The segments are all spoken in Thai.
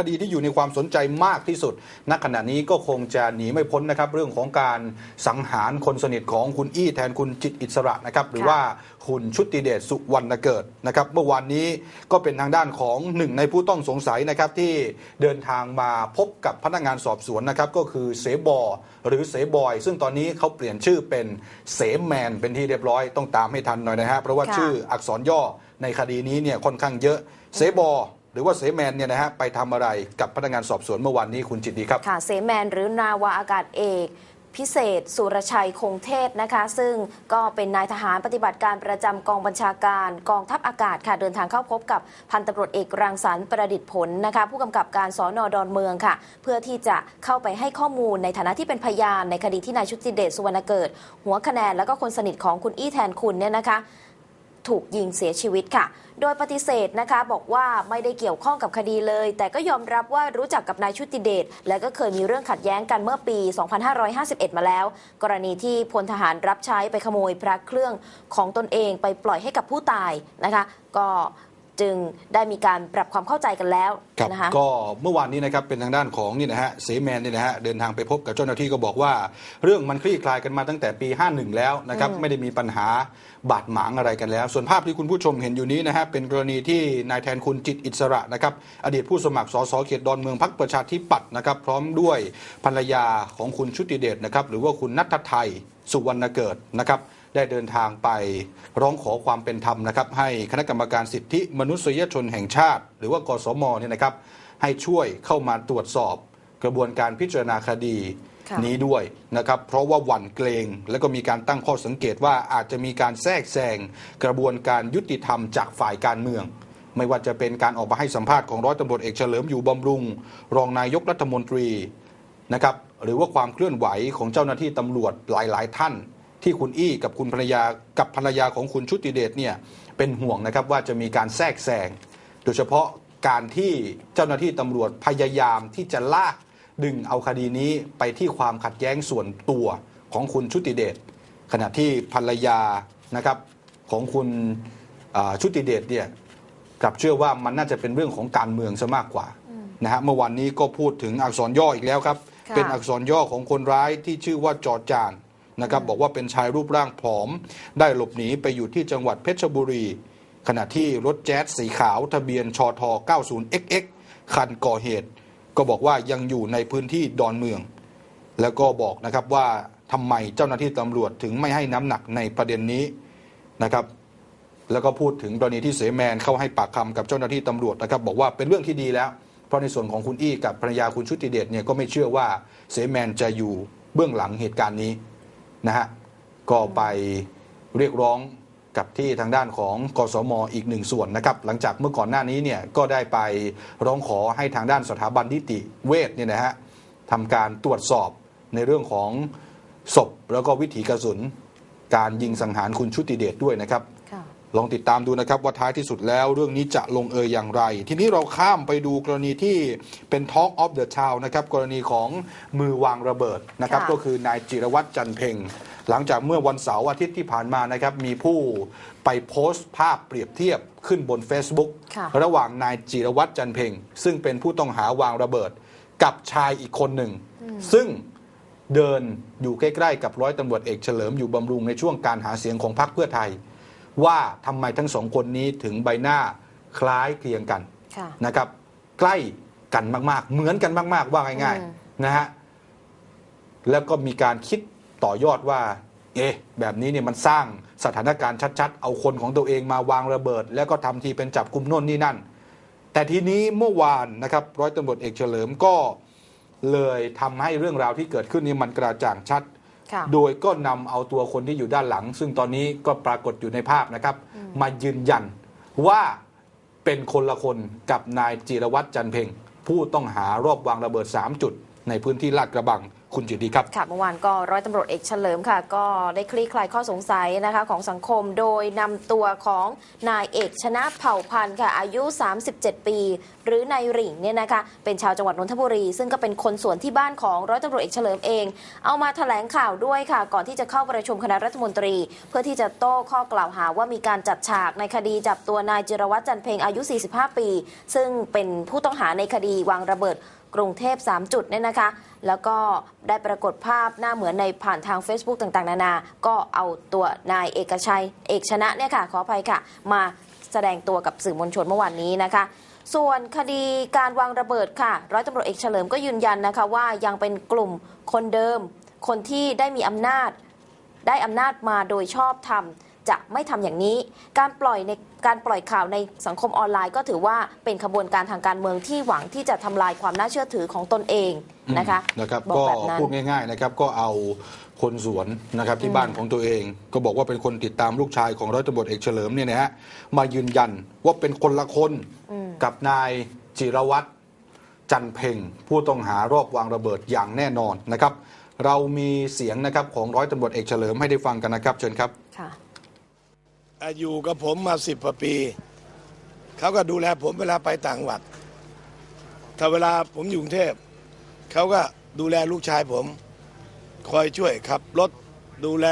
คดีที่อยู่ในความสนใจมากที่สุด ณ ขณะนี้ก็คงจะหนีไม่พ้นนะครับ เรื่องของการสังหารคนสนิทของคุณอี้แทนคุณจิตอิสระนะครับ หรือว่าคุณชุติเดชสุวรรณเกิดนะครับ เมื่อวานนี้ก็เป็นทางด้านของหนึ่งในผู้ต้องสงสัยนะครับที่เดินทางมาพบกับพนักงานสอบสวนนะครับ ก็คือเสบอหรือเสบอย ซึ่งตอนนี้เขาเปลี่ยนชื่อเป็นเสมแมนเป็นที่เรียบร้อยต้องตามให้ทันหน่อยนะฮะเพราะว่าค่ะชื่ออักษรย่อในคดีนี้เนี่ยค่อนข้างเยอะเสบอ หรือว่าเสแมนเนี่ยนะฮะไปทำอะไรกับพนักงานสอบสวนเมื่อวานนี้คุณจิตดีครับ ค่ะเสแมนหรือนาวาอากาศเอกพิเศษ สุรชัยคงเทศนะคะ ซึ่งก็เป็นนายทหารปฏิบัติการประจำกองบัญชาการกองทัพอากาศค่ะเดินทางเข้าพบกับพันตำรวจเอกรังสรรค์ประดิษฐ์ผลนะคะ ผู้กำกับการสอนอดอนเมืองค่ะ เพื่อที่จะเข้าไปให้ข้อมูลในฐานะที่เป็นพยานในคดีที่นายชุติเดชสุวรรณเกิด หัวคะแนนแล้วก็คนสนิทของคุณอี้แทนคุณเนี่ยนะคะ ถูกยิงเสียชีวิตค่ะ โดยปฏิเสธนะคะบอกว่าไม่ได้เกี่ยวข้องกับคดีเลย แต่ก็ยอมรับว่ารู้จักกับนายชุติเดชและก็เคยมีเรื่องขัดแย้งกันเมื่อปี 2551 มาแล้ว กรณีที่พลทหารรับใช้ไปขโมยพระเครื่องของตนเองไปปล่อยให้กับผู้ตายนะคะ ก็ จึงได้มีการปรับความเข้าใจกันแล้วครับนะคะ ก็เมื่อวานนี้นะครับเป็นทางด้านของนี่นะฮะเสแมนเนี่ยนะฮะเดินทางไปพบกับเจ้าหน้าที่ก็บอกว่า เรื่องมันคลี่คลายกันมาตั้งแต่ปี 51 แล้วนะครับไม่ได้มีปัญหาบาดหมางอะไรกันแล้ว ส่วนภาพที่คุณผู้ชมเห็นอยู่นี้นะฮะเป็นกรณีที่นายแทนคุณจิตอิสระนะครับอดีตผู้สมัครสสเขตดอนเมืองพักประชาธิปัตย์นะครับพร้อมด้วยภรรยาของคุณชุติเดชนะครับหรือว่าคุณนัทไทยสุวรรณเกิดนะครับ ได้เดินทางไปร้องขอความเป็นธรรมนะครับ ให้คณะกรรมการสิทธิมนุษยชนแห่งชาติ หรือว่ากสมเนี่ยนะครับ ให้ช่วยเข้ามาตรวจสอบกระบวนการพิจารณาคดีค่ะนี้ด้วยนะครับ เพราะว่าหวั่นเกรงแล้วก็มีการตั้งข้อสังเกตว่าอาจจะมีการแทรกแซงกระบวนการยุติธรรมจากฝ่ายการเมือง ไม่ว่าจะเป็นการออกมาให้สัมภาษณ์ของร้อยตำรวจเอกเฉลิมอยู่บำรุง รองนายกรัฐมนตรีนะครับหรือว่าความเคลื่อนไหวของเจ้าหน้าที่ตำรวจหลาย ๆ ท่าน ที่คุณอี้กับคุณภรรยากับภรรยาของคุณชุติเดชเนี่ยเป็นห่วงนะครับว่าจะมีการแทรกแซงโดยเฉพาะการที่เจ้าหน้าที่ตำรวจพยายามที่จะลากดึงเอาคดีนี้ไปที่ความขัดแย้งส่วนตัวของคุณชุติเดชขณะที่ภรรยานะครับของคุณอ่าชุติเดชเนี่ยกลับเชื่อว่ามันน่าจะเป็นเรื่องของการเมืองซะมากกว่านะฮะเมื่อวันนี้ก็พูดถึงอักษรย่ออีกแล้วครับค่ะเป็นอักษรย่อของคนร้ายที่ชื่อว่าจอจาน นะครับบอกว่าเป็นชายรูปร่างผอม ได้หลบหนีไปอยู่ที่จังหวัดเพชรบุรี ขณะที่รถแจ๊สสีขาวทะเบียนชท 90XX คันก่อเหตุ ก็บอกว่ายังอยู่ในพื้นที่ดอนเมือง แล้วก็บอกนะครับว่าทำไมเจ้าหน้าที่ตำรวจถึงไม่ให้น้ำหนักในประเด็นนี้นะครับแล้วก็พูดถึงกรณีที่เสแมนเข้าให้ปากคำกับเจ้าหน้าที่ตำรวจนะครับ บอกว่าเป็นเรื่องที่ดีแล้ว เพราะในส่วนของคุณอี้กับภรรยาคุณชุติเดชเนี่ยก็ไม่เชื่อว่าเสแมนจะอยู่เบื้องหลังเหตุการณ์นี้ นะฮะก็ไปเรียกร้องกับที่ทางด้านของกสมอีกหนึ่งส่วนนะครับ หลังจากเมื่อก่อนหน้านี้เนี่ยก็ได้ไปร้องขอให้ทางด้านสถาบันนิติเวชเนี่ยนะฮะทำการตรวจสอบในเรื่องของศพแล้วก็วิถีกระสุน การยิงสังหารคุณชุติเดชด้วยนะครับ ลองติดตามดูนะครับว่าท้ายที่สุดแล้วเรื่องนี้จะลงเอยอย่างไร ทีนี้เราข้ามไปดูกรณีที่เป็น Talk of the Town นะครับกรณีของมือวางระเบิดนะครับค่ะก็คือนายจิรวัตรจันเพ็งหลังจากเมื่อวันเสาร์อาทิตย์ที่ผ่านมานะครับมีผู้ไปโพสต์ภาพเปรียบเทียบขึ้นบน Facebook ค่ะระหว่างนายจิรวัตรจันเพ็งซึ่งเป็นผู้ต้องหาวางระเบิด กับชายอีกคนหนึ่ง ซึ่งเดินอยู่ใกล้ๆกับร้อยตำรวจเอกเฉลิมอยู่บำรุงในช่วงการหาเสียงของพรรคเพื่อไทย ว่าทำไมทั้งสองคนนี้ถึงใบหน้าคล้ายคเคียงกันค่ะนะครับ ใกล้กันมากๆ เหมือนกันมาก ๆ ว่าง่ายอืมๆนะฮะแล้วก็มีการคิดต่อยอดว่า เอ๊ะแบบนี้เนี่ยมันสร้างสถานการณ์ชัดๆ เอาคนของตัวเองมาวางระเบิด แล้วก็ทำทีเป็นจับกลุ่มโน่นนี่นั่น แต่ทีนี้เมื่อวานนะครับร้อยตำรวจเอกเฉลิมก็เลยทำให้เรื่องราวที่เกิดขึ้นนี้มันกระจ่างชัดค่ะ โดยก็นำเอาตัวคนที่อยู่ด้านหลัง ซึ่งตอนนี้ก็ปรากฏอยู่ในภาพนะครับ มายืนยันว่าเป็นคนละคนกับนายจิรวัตรจันเพ็งผู้ต้องหารอบวางระเบิด 3 จุดในพื้นที่ลาดกระบัง คุณจิตดีครับค่ะเมื่อวานก็ร้อยตำรวจเอกเฉลิมค่ะ ก็ได้คลี่คลายข้อสงสัยนะคะของสังคมโดยนำตัวของนายเอกชนะเผ่าพันธ์ค่ะอายุ 37 ปี หรือนายหริ่งเนี่ยนะคะเป็นชาวจังหวัดนนทบุรี ซึ่งก็เป็นคนสวนที่บ้านของร้อยตำรวจเอกเฉลิมเอง เอามาแถลงข่าวด้วยค่ะ ก่อนที่จะเข้าประชุมคณะรัฐมนตรี เพื่อที่จะโต้ข้อกล่าวหาว่ามีการจัดฉากในคดีจับตัวนายจิรวัตรจันเพ็งอายุ 45 ปี ซึ่งเป็นผู้ต้องหาในคดีวางระเบิด กรุงเทพ 3 จุดเนี่ยนะคะ แล้วก็ได้ปรากฏภาพหน้าเหมือนในผ่านทาง Facebook ต่างๆ นานา ก็เอาตัวนายเอกชัย เอกชนะเนี่ยค่ะขออภัยค่ะ มาแสดงตัวกับสื่อมวลชนเมื่อวานนี้นะคะส่วนคดีการวางระเบิดค่ะ ร้อยตำรวจเอกเฉลิมก็ยืนยันนะคะว่ายังเป็นกลุ่มคนเดิม คนที่ได้มีอำนาจ ได้อำนาจมาโดยชอบทำ จะไม่ทำอย่างนี้ การปล่อยในการปล่อยข่าวในสังคมออนไลน์ ก็ถือว่าเป็นขบวนการทางการเมืองที่หวังที่จะทำลายความน่าเชื่อถือของตนเองนะคะนะครับบอกก็แบบนั้นพูดง่ายๆนะครับก็เอาคนสวนนะครับที่บ้านของตัวเอง ก็บอกว่าเป็นคนติดตามลูกชายของร้อยตำรวจเอกเฉลิมเนี่ยนะฮะมายืนยันว่าเป็นคนละคนกับนายจิรวัตรจันเพ็งผู้ต้องหารอบวางระเบิดอย่างแน่นอนนะครับ เรามีเสียงนะครับของร้อยตำรวจเอกเฉลิมให้ได้ฟังกันนะครับ เชิญครับค่ะ อยู่กับผมมาสิบปี เขาก็ดูแลผมเวลาไปต่างจังหวัด ถ้าเวลาผมอยู่กรุงเทพ เขาก็ดูแลลูกชายผม คอยช่วยขับรถดูแล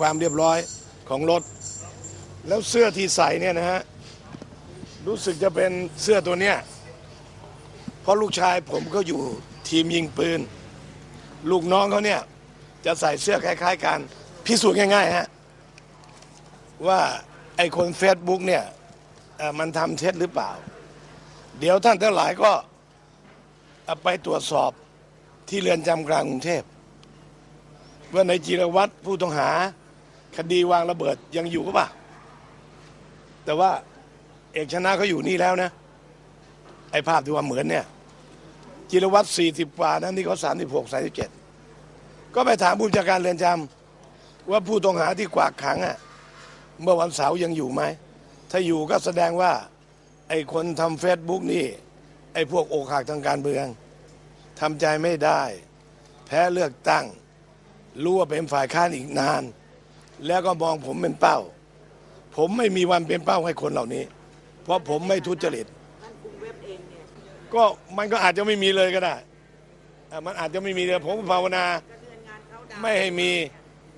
ความเรียบร้อยของรถ แล้วเสื้อที่ใส่เนี่ยนะฮะ รู้สึกจะเป็นเสื้อตัวเนี้ย เพราะลูกชายผมก็อยู่ทีมยิงปืน ลูกน้องเขาเนี่ยจะใส่เสื้อคล้าย ๆกันพิสูจน์ง่ายๆฮะ ว่าไอ้คนเฟซบุ๊กเนี่ยมันทำเท็จหรือเปล่า เดี๋ยวท่านทั้งหลายก็ไปตรวจสอบที่เรือนจำกลางกรุงเทพว่าในจิรวัตรผู้ต้องหาคดีวางระเบิดยังอยู่ก็ปล่ะ แต่ว่าเอกชนะเขาอยู่นี่แล้วนะ ไอ้ภาพที่ว่าเหมือนเนี่ย จิรวัตรสี่สิบกว่านั้นนี่เขาสามสิบหกสามสิบเจ็ดก็ไปถามผู้จัดการเรือนจำว่าผู้ต้องหาที่กวากขังอะ เมื่อวันเสาร์ยังอยู่ไหม ถ้าอยู่ก็แสดงว่า ไอ้คนทำเฟซบุ๊กนี่ ไอ้พวกโอกหักทางการเมืองทำใจไม่ได้ แพ้เลือกตั้ง รู้ว่าเป็นฝ่ายค้านอีกนาน แล้วก็มองผมเป็นเป้า ผมไม่มีวันเป็นเป้าให้คนเหล่านี้ เพราะผมไม่ทุจริตก็มันก็อาจจะไม่มีเลยก็ได้อ่มันอาจจะไม่มีเลยผมภาวนา ไม่ให้มี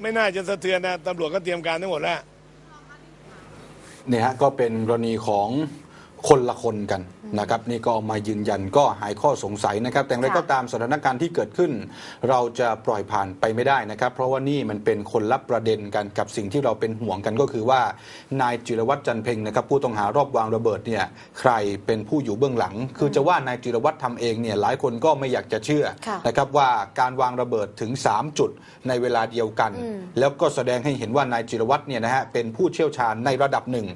ไม่น่าจะสะเทือนนะตำรวจก็เตรียมการทั้งหมดแล้ว เนี่ยฮะก็เป็นกรณีของ คนละคนกันนะครับนี่ก็เอามายืนยันก็หายข้อสงสัยนะครับ แต่อย่างไรค่ะก็ตามสถานการณ์ที่เกิดขึ้น เราจะปล่อยผ่านไปไม่ได้นะครับ เพราะว่านี่มันเป็นคนละประเด็นกันกับสิ่งที่เราเป็นห่วงกันก็คือว่านายจิรวัตรจันเพ็งนะครับผู้ต้องหารอบวางระเบิดเนี่ยใครเป็นผู้อยู่เบื้องหลัง คือจะว่านายจิรวัตรทำเองเนี่ยหลายคนก็ไม่อยากจะเชื่อค่ะนะครับว่าการวางระเบิดถึง 3 จุดในเวลาเดียวกันอืมแล้วก็แสดงให้เห็นว่านายจิรวัตรเนี่ยนะฮะเป็นผู้เชี่ยวชาญในระดับหนึ่ง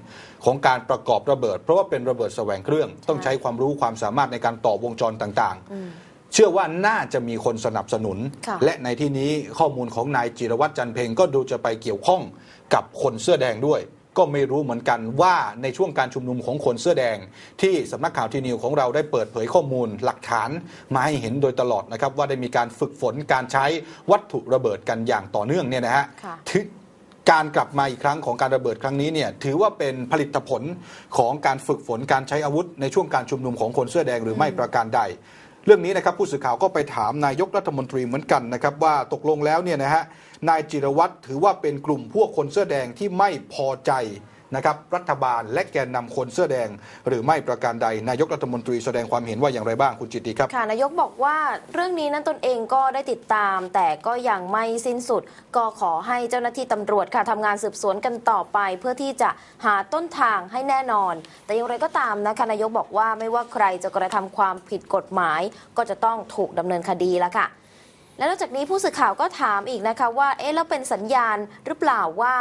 ของการประกอบระเบิด เพราะว่าเป็นระเบิดแสวงเครื่อง ต้องใช้ความรู้ความสามารถในการต่อวงจรต่างๆ เชื่อว่าน่าจะมีคนสนับสนุนค่ะและในที่นี้ข้อมูลของนายจิรวัตรจันเพ็งก็ดูจะไปเกี่ยวข้องกับคนเสื้อแดงด้วยก็ไม่รู้เหมือนกันว่าในช่วงการชุมนุมของคนเสื้อแดง ที่สำนักข่าวทีนิวของเราได้เปิดเผยข้อมูลหลักฐานมาให้เห็นโดยตลอดนะครับ ว่าได้มีการฝึกฝนการใช้วัตถุระเบิดกันอย่างต่อเนื่องเนี่ยนะฮะค่ะถึง การกลับมาอีกครั้งของการระเบิดครั้งนี้เนี่ยถือว่าเป็นผลิตผลของการฝึกฝนการใช้อาวุธ ในช่วงการชุมนุมของคนเสื้อแดงหรือไม่ประการใด เรื่องนี้นะครับผู้สื่อข่าวก็ไปถามนายกรัฐมนตรีเหมือนกันนะครับว่าตกลงแล้วเนี่ยนะฮะนายจิรวัตรถือว่าเป็นกลุ่มพวกคนเสื้อแดงที่ไม่พอใจ นะครับรัฐบาลและแกนนำคนเสื้อแดง หรือไม่ประการใดนายกรัฐมนตรีแสดงความเห็นว่าอย่างไรบ้างคุณจิตติครับค่ะนายกบอกว่าเรื่องนี้นั้นตนเองก็ได้ติดตาม แต่ก็ยังไม่สิ้นสุด ก็ขอให้เจ้าหน้าที่ตำรวจค่ะทำงานสืบสวนกันต่อไป เพื่อที่จะหาต้นทางให้แน่นอน แต่อย่างไรก็ตามนะคะนายกบอกว่าไม่ว่าใครจะกระทำความผิดกฎหมาย ก็จะต้องถูกดำเนินคดีแล้วค่ะและนอกจากนี้ผู้สื่อข่าวก็ถามอีกนะคะว่า เอ๊ะ แล้วเป็นสัญญาณหรือเปล่าว่า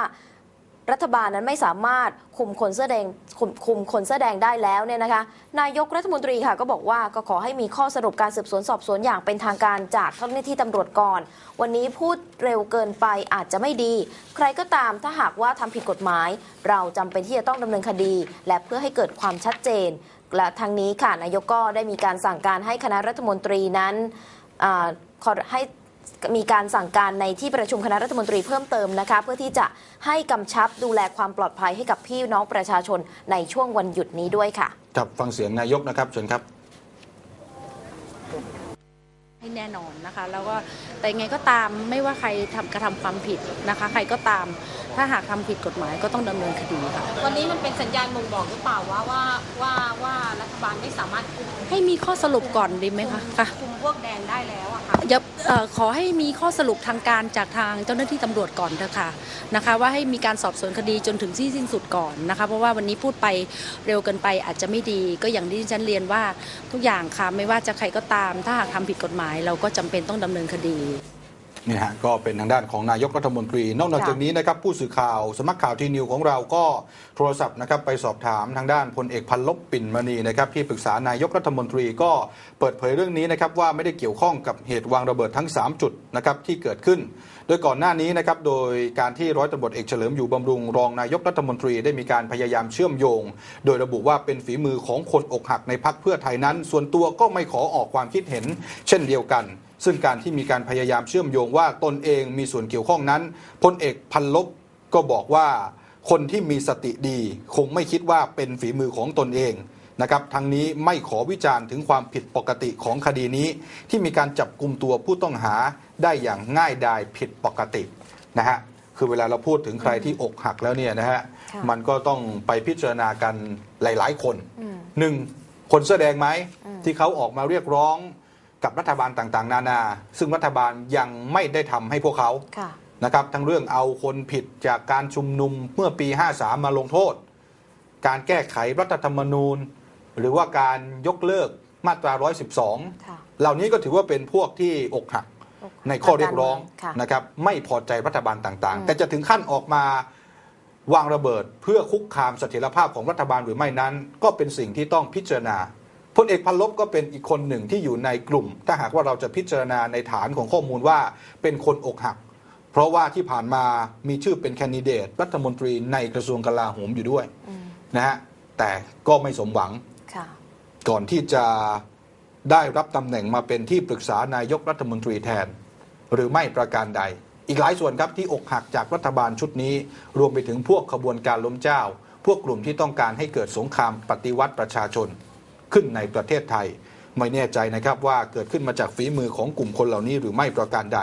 รัฐบาลนั้นไม่สามารถคุมคนเสื้อแดงคุมคุมคนเสื้อแดงได้แล้วเนี่ยนะคะ นายกรัฐมนตรีค่ะก็บอกว่าก็ขอให้มีข้อสรุปการสืบสวนสอบสวนอย่างเป็นทางการจากเจ้าหน้าที่ตำรวจก่อน วันนี้พูดเร็วเกินไปอาจจะไม่ดี ใครก็ตามถ้าหากว่าทำผิดกฎหมาย เราจำเป็นที่จะต้องดำเนินคดี และเพื่อให้เกิดความชัดเจน และทางนี้ค่ะนายกก็ได้มีการสั่งการให้คณะรัฐมนตรีนั้นอขอให้ มีการสั่งการในที่ประชุมคณะรัฐมนตรีเพิ่มเติมนะคะ เพื่อที่จะให้กำชับดูแลความปลอดภัยให้กับพี่น้องประชาชนในช่วงวันหยุดนี้ด้วยค่ะจับฟังเสียงนายกนะครับเชิญครับให้แน่นอนนะคะ แล้วก็แต่ยังไงก็ตามไม่ว่าใครทำกระทำความผิดนะคะ ใครก็ตาม ถ้าหากทำผิดกฎหมายก็ต้องดำเนินคดีค่ะ วันนี้มันเป็นสัญญาณบ่งบอกหรือเปล่าว่าว่าว่าว่ารัฐบาลไม่สามารถคุมให้มีข้อสรุปก่อนดีไหมคะค่ะคุมพวกแดงได้แล้วอะค่ะอย่าเอ่อขอให้มีข้อสรุปทางการจากทางเจ้าหน้าที่ตำรวจก่อนเถอะค่ะนะคะ ว่าให้มีการสอบสวนคดีจนถึงที่สิ้นสุดก่อนนะคะ เพราะว่าวันนี้พูดไปเร็วเกินไปอาจจะไม่ดีก็อย่างที่ดิฉันเรียนว่าทุกอย่างค่ะไม่ว่าจะใครก็ตาม ถ้าหากทำผิดกฎหมาย เราก็จำเป็นต้องดำเนินคดี นี่ฮะก็เป็นทางด้านของนายกรัฐมนตรี นอกค่ะจากนี้นะครับผู้สื่อข่าวสำนักข่าวทีนิวของเราก็โทรศัพท์นะครับไปสอบถามทางด้านพลเอกพันลบปิ่นมณีนะครับที่ปรึกษานายกรัฐมนตรีก็เปิดเผยเรื่องนี้นะครับว่าไม่ได้เกี่ยวข้องกับเหตุวางระเบิดทั้ง 3 จุดนะครับที่เกิดขึ้นโดยก่อนหน้านี้นะครับโดยการที่ร้อยตำรวจเอกเฉลิมอยู่บำรุงรองนายกรัฐมนตรีได้มีการพยายามเชื่อมโยง โดยระบุว่าเป็นฝีมือของคนอกหักในพักเพื่อไทยนั้น ส่วนตัวก็ไม่ขอออกความคิดเห็น เช่นเดียวกัน ซึ่งการที่มีการพยายามเชื่อมโยงว่าตนเองมีส่วนเกี่ยวข้องนั้นพลเอกพันลบก็บอกว่า คนที่มีสติดี คงไม่คิดว่าเป็นฝีมือของตนเอง นะครับทั้งนี้ไม่ขอวิจารณ์ถึงความผิดปกติของคดีนี้ ที่มีการจับกลุ่มตัวผู้ต้องหาได้อย่างง่ายดายผิดปกตินะฮะคือเวลาเราพูดถึงใครที่อกหักแล้วเนี่ยนะฮะค่ะมันก็ต้องไปพิจารณากันหลาย ๆ คนอืมหนึ่งคนเสื้อแดงไหมอืมที่เขาออกมาเรียกร้องกับรัฐบาลต่างๆ นานา ซึ่งรัฐบาลยังไม่ได้ทำให้พวกเขาค่ะนะครับทั้งเรื่องเอาคนผิดจากการชุมนุมเมื่อปี 53 มาลงโทษ การแก้ไขรัฐธรรมนูญ หรือว่าการยกเลิกมาตรา112ค่ะเหล่านี้ก็ถือว่าเป็นพวกที่อกหักในข้อเรียกร้องค่ะ นะครับไม่พอใจรัฐบาลต่างอืมๆแต่จะถึงขั้นออกมาวางระเบิดเพื่อคุกคามเสถียรภาพของรัฐบาลหรือไม่นั้น ก็เป็นสิ่งที่ต้องพิจารณาพลเอกพันลบก็เป็นอีกคนหนึ่งที่อยู่ในกลุ่ม ถ้าหากว่าเราจะพิจารณาในฐานของข้อมูลว่าเป็นคนอกหัก เพราะว่าที่ผ่านมามีชื่อเป็นแคนดิเดตรัฐมนตรีในกระทรวงกลาโหมอยู่ด้วยอืมนะฮะแต่ก็ไม่สมหวังค่ะ ก่อนที่จะได้รับตำแหน่งมาเป็นที่ปรึกษานายกรัฐมนตรีแทน หรือไม่ประการใด อีกหลายส่วนครับที่อกหักจากรัฐบาลชุดนี้ รวมไปถึงพวกขบวนการล้มเจ้า พวกกลุ่มที่ต้องการให้เกิดสงครามปฏิวัติประชาชน ขึ้นในประเทศไทย ไม่แน่ใจนะครับว่าเกิดขึ้นมาจากฝีมือของกลุ่มคนเหล่านี้หรือไม่ประการใด